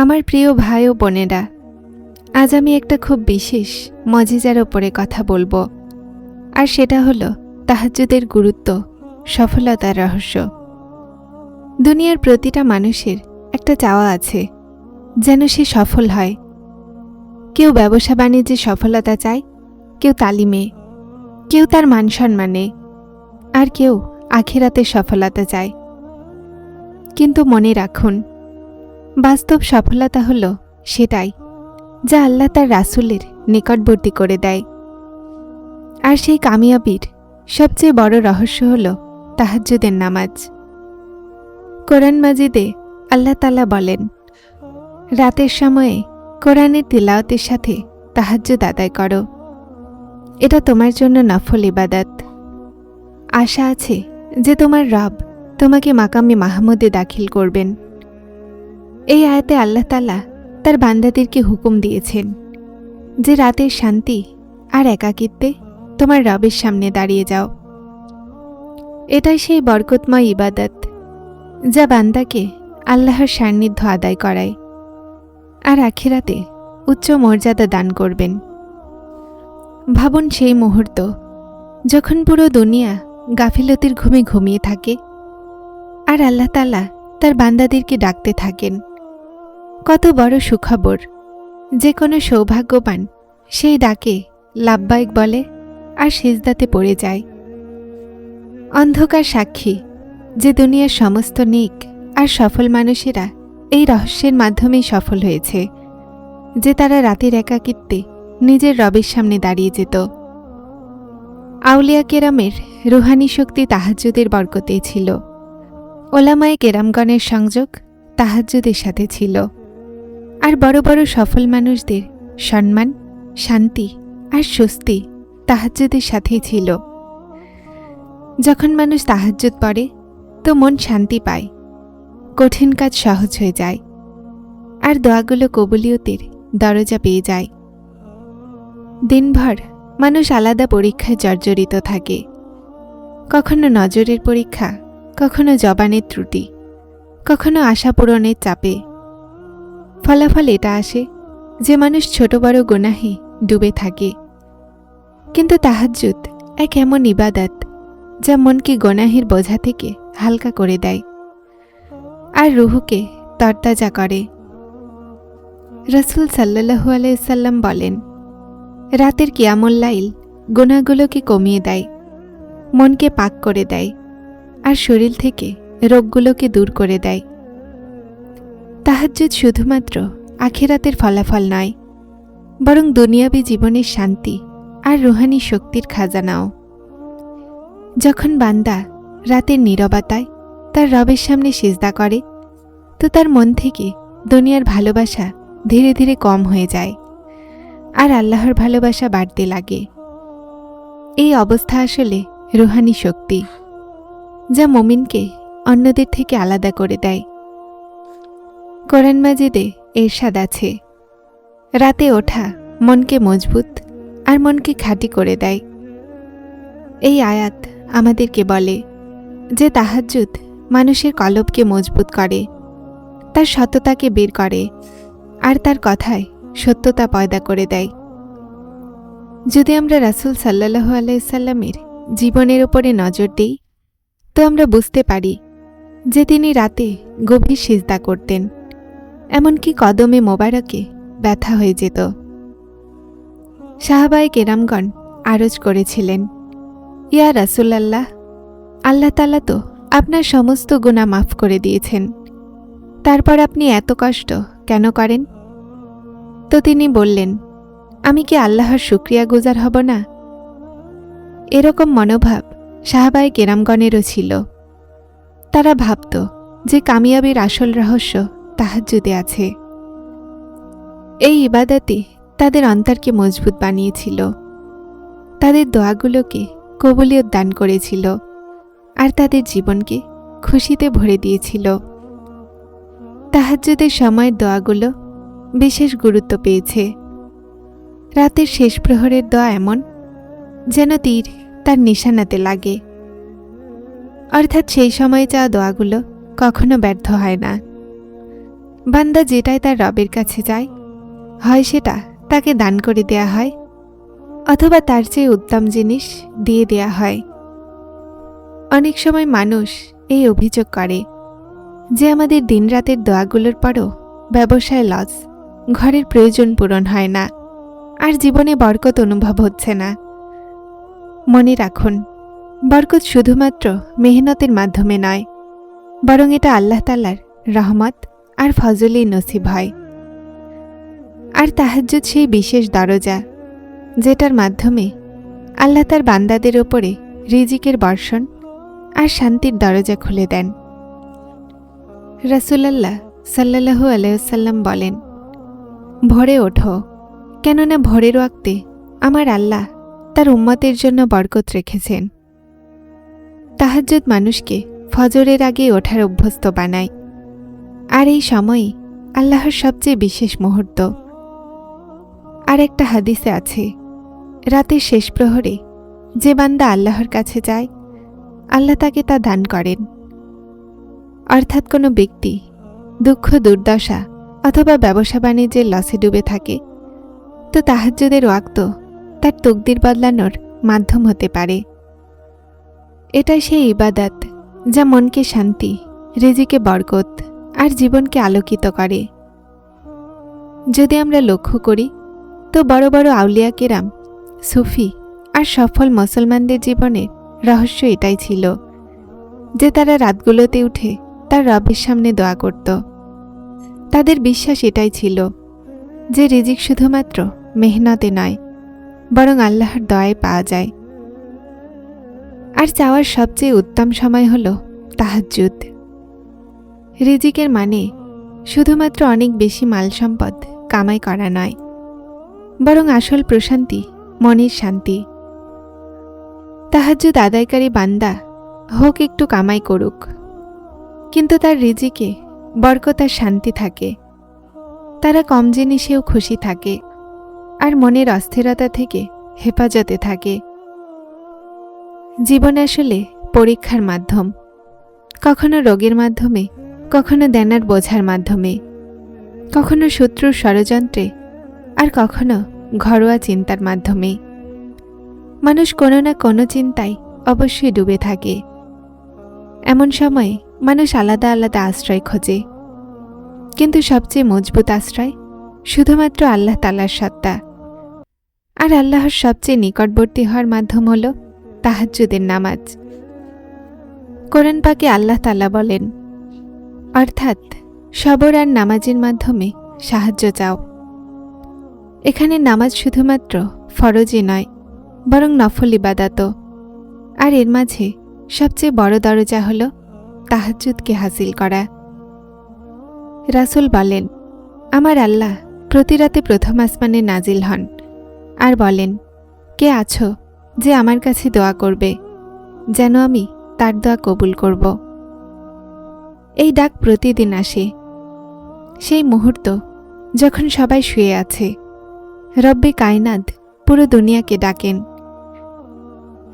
আমার প্রিয় ভাই ও বোনেরা, আজ আমি একটা খুব বিশেষ, মজিজার ওপরে কথা বলব। আর সেটা হলো তাহাজ্জুদের গুরুত্ব, সফলতার রহস্য। দুনিয়ার প্রতিটা মানুষের একটা চাওয়া আছে, যেন সে সফল হয়। কেউ ব্যবসা বাণিজ্যে সফলতা চায়, কেউ তালিমে, কেউ তার মান সম্মানে, আর কেউ আখেরাতে সফলতা চায়। কিন্তু মনে রাখুন বাস্তব সফলতা হল সেটাই, যা আল্লাহ তার রাসূলের নিকটবর্তী করে দেয়। আর সেই কামিয়াবির সবচেয়ে বড় রহস্য হল তাহাজ্জুদের নামাজ। কোরআন মাজিদে আল্লাহ তালা বলেন, রাতের সময়ে কোরআনের তিলাওয়াতের সাথে তাহাজ্জুদ আদায় করো। এটা তোমার জন্য নফল ইবাদাত। আশা আছে যে তোমার রব তোমাকে মাকামে মাহমুদে দাখিল করবেন। এই আয়াতে আল্লাহ তালা তার বান্দাদেরকে হুকুম দিয়েছেন যে রাতের শান্তি আর একাকিত্বে তোমার রবের সামনে দাঁড়িয়ে যাও। এটাই সেই বরকতময় ইবাদত যা বান্দাকে আল্লাহর সান্নিধ্য আদায় করায় আর আখিরাতে উচ্চ মর্যাদা দান করবেন। ভাবুন সেই মুহূর্ত যখন পুরো দুনিয়া গাফিলতির ঘুমে ঘুমিয়ে থাকে আর আল্লাহ তালা তার বান্দাদেরকে ডাকতে থাকেন। কত বড় সুখবর। যে কোনো সৌভাগ্যবান, সেই ডাকে লাভবায়ক বলে আর সেজদাতে পড়ে যায়। অন্ধকার সাক্ষী যে দুনিয়ার সমস্ত নিক আর সফল মানুষেরা এই রহস্যের মাধ্যমেই সফল হয়েছে, যে তারা রাতের একাকিত্বে নিজের রবের সামনে দাঁড়িয়ে যেত। আউলিয়া কেরামের রুহানি শক্তি তাহাজ্জুদের বরকতে ছিল। ওলামায় কেরামগণের সংযোগ তাহাজ্জুদের সাথে ছিল। আর বড় বড় সফল মানুষদের সম্মান, শান্তি আর স্বস্তি তাহাজ্জুদের সাথেই ছিল। যখন মানুষ তাহাজ্জুদ পড়ে, তো মন শান্তি পায়। কঠিন কাজ সহজ হয়ে যায়। আর দোয়াগুলো কবুলিয়তের দরজা পেয়ে যায়। দিনভর মানুষ আলাদা পরীক্ষায় জর্জরিত থাকে। কখনো নজরের পরীক্ষা, কখনো জবানের ত্রুটি, কখনো আশা পূরণের চাপে ফলাফল এটা আসে যে মানুষ ছোট বড় গুনাহে ডুবে থাকে। কিন্তু তাহাজ্জুদ এক এমন ইবাদত যা মনকে গোনাহের বোঝা থেকে হালকা করে দেয় আর রুহুকে তরতাজা করে। রসুল সাল্লাহু আলাইসাল্লাম বলেন, রাতের কিয়ামুল্লাইল গোনাগুলোকে কমিয়ে দেয়, মনকে পাক করে দেয় আর শরীর থেকে রোগগুলোকে দূর করে দেয়। তাহাজ্জুদ শুধুমাত্র আখেরাতের ফলাফল নয়, বরং দুনিয়াবী জীবনের শান্তি আর রুহানি শক্তির খাজানাও। যখন বান্দা রাতের নীরবতায় তার রবের সামনে সেজদা করে, তো তার মন থেকে দুনিয়ার ভালোবাসা ধীরে ধীরে কম হয়ে যায় আর আল্লাহর ভালোবাসা বাড়তে লাগে। এই অবস্থা আসলে রুহানি শক্তি, যা মমিনকে অন্যদের থেকে আলাদা করে দেয়। কোরআন মাজিদে এরশাদ আছে। রাতে ওঠা মনকে মজবুত আর মনকে খাঁটি করে দেয়। এই আয়াত আমাদেরকে বলে যে তাহাজ্জুদ মানুষের কলবকে মজবুত করে, তার সততাকে বের করে আর তার কথায় সত্যতা পয়দা করে দেয়। যদি আমরা রাসুল সাল্লাহ আলাইসাল্লামের জীবনের ওপরে নজর দিই, তো আমরা বুঝতে পারি যে তিনি রাতে গভীর সিজদা করতেন। এমনকি কদমে মোবারকে ব্যথা হয়ে যেত। সাহাবাই কেরামগণ আরজ করেছিলেন, ইয়া রাসুল্লাহ আল্লাহ তালা তো আপনার সমস্ত গুণা মাফ করে দিয়েছেন, তারপর আপনি এত কষ্ট কেন করেন? তো তিনি বললেন, আমি কি আল্লাহর শুক্রিয়া গুজার হব না? এরকম মনোভাব সাহাবাই কেরামগণেরও ছিল। তারা ভাবত যে কামিয়াবির আসল রহস্য তাহাজ্জুদে আছে এই ইবাদতই তাদের অন্তরকে মজবুত বানিয়েছিল। তাদের দোয়াগুলোকে কবুলিয়ত দান করেছিল আর তাদের জীবনকে খুশিতে ভরে দিয়েছিল। তাহাজ্জুদের সময়ের দোয়াগুলো বিশেষ গুরুত্ব পেয়েছে। রাতের শেষ প্রহরের দোয়া এমন যেন তীর তার নিশানাতে লাগে। অর্থাৎ সেই সময়ে চাওয়া দোয়াগুলো কখনো ব্যর্থ হয় না। বান্দা যেটাই তার রবের কাছে যায়, হয় সেটা তাকে দান করে দেয়া হয়, অথবা তার চেয়ে উত্তম জিনিস দিয়ে দেয়া হয়। অনেক সময় মানুষ এই অভিযোগ করে যে আমাদের দিনরাতের দোয়াগুলোর পরও ব্যবসায় লস, ঘরের প্রয়োজন পূরণ হয় না, আর জীবনে বরকত অনুভব হচ্ছে না। মনে রাখুন, বরকত শুধুমাত্র মেহনতের মাধ্যমে নয়, বরং এটা আল্লাহ তালার রহমত আর ফজলেই নসিব হয়। আর তাহাজ্জুদ সেই বিশেষ দরজা, যেটার মাধ্যমে আল্লাহ তার বান্দাদের ওপরে রিজিকের বর্ষণ আর শান্তির দরজা খুলে দেন। রাসুলাল্লাহ সাল্লাহু আলাইসাল্লাম বলেন, ভরে ওঠো, কেননা ভোরের ওয়াক্তে আমার আল্লাহ তার উম্মতের জন্য বরকত রেখেছেন। তাহাজ্জুদ মানুষকে ফজরের আগে ওঠার অভ্যস্ত বানায়। আর এই সময়ই আল্লাহর সবচেয়ে বিশেষ মুহূর্ত। আর একটা হাদিসে আছে, রাতের শেষ প্রহরে যে বান্দা আল্লাহর কাছে যায়, আল্লাহ তাকে তা দান করেন। অর্থাৎ কোনো ব্যক্তি দুঃখ, দুর্দশা অথবা ব্যবসা বাণিজ্যের লসে ডুবে থাকে, তো তাহাজ্জুদের ওয়াক্ত তার তকদির বদলানোর মাধ্যম হতে পারে। এটাই সেই ইবাদাত যা মনকে শান্তি, রেজিকে বরকত আর জীবনকে আলোকিত করে। যদি আমরা লক্ষ্য করি, তো বড় বড় আউলিয়া কেরাম, সুফি আর সফল মুসলমানদের জীবনের রহস্য এটাই ছিল যে তারা রাতগুলোতে উঠে তার রবের সামনে দোয়া করত। তাদের বিশ্বাস এটাই ছিল যে রিজিক শুধুমাত্র মেহনতে নয়, বরং আল্লাহর দয়ায় পাওয়া যায়। আর চাওয়ার সবচেয়ে উত্তম সময় হল তাহাজ্জুদ। রিজিকের মানে শুধুমাত্র অনেক বেশি মাল সম্পদ কামাই করা নয়, বরং আসল প্রশান্তি, মনের শান্তি। তাহাজ্জুদ আদায়কারী বান্দা হোক একটু কামাই করুক, কিন্তু তার রিজিকে, বরকতার শান্তি থাকে। তারা কম জিনিসেও খুশি থাকে আর মনের অস্থিরতা থেকে হেফাজতে থাকে। জীবন আসলে পরীক্ষার মাধ্যম, কখনো রোগের মাধ্যমে কখনো দেনার বোঝার মাধ্যমে, কখনো শত্রুর ষড়যন্ত্রে, আর কখনো ঘরোয়া চিন্তার মাধ্যমে। মানুষ কোনো না কোনো চিন্তায় অবশ্যই ডুবে থাকে। এমন সময় মানুষ আলাদা আলাদা আশ্রয় খোঁজে। কিন্তু সবচেয়ে মজবুত আশ্রয় শুধুমাত্র আল্লাহ তালার সত্তা। আর আল্লাহর সবচেয়ে নিকটবর্তী হওয়ার মাধ্যম হল তাহাজ্জুদের নামাজ। কোরআন পাকে আল্লাহ তালা বলেন অর্থাৎ সবর আর নামাজের মাধ্যমে সাহায্য চাও। এখানে নামাজ শুধুমাত্র ফরজই নয়, বরং নফল ইবাদাত আর এর মাঝে সবচেয়ে বড় দরজা হল তাহাজ্জুদকে হাসিল করা। রাসুল বলেন, আমার আল্লাহ প্রতি রাতে প্রথম আসমানে নাজিল হন। আর বলেন, কে আছো যে আমার কাছে দোয়া করবে, যেন আমি তার দোয়া কবুল করব? এই ডাক প্রতিদিন আসে। সেই মুহূর্ত যখন সবাই শুয়ে আছে, রব্বে কায়নাদ পুরো দুনিয়াকে ডাকেন।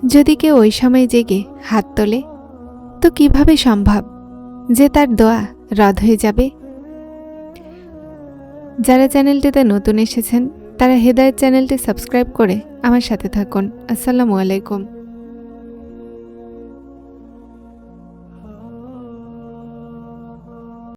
যদি কেউ ওই সময় জেগে হাত তোলে, তো কীভাবে সম্ভব যে তার দোয়া রদ হয়ে যাবে? যারা চ্যানেলটিতে নতুন এসেছেন, তারা হেদায়ত চ্যানেলটি সাবস্ক্রাইব করে আমার সাথে থাকুন। আসসালামু আলাইকুম।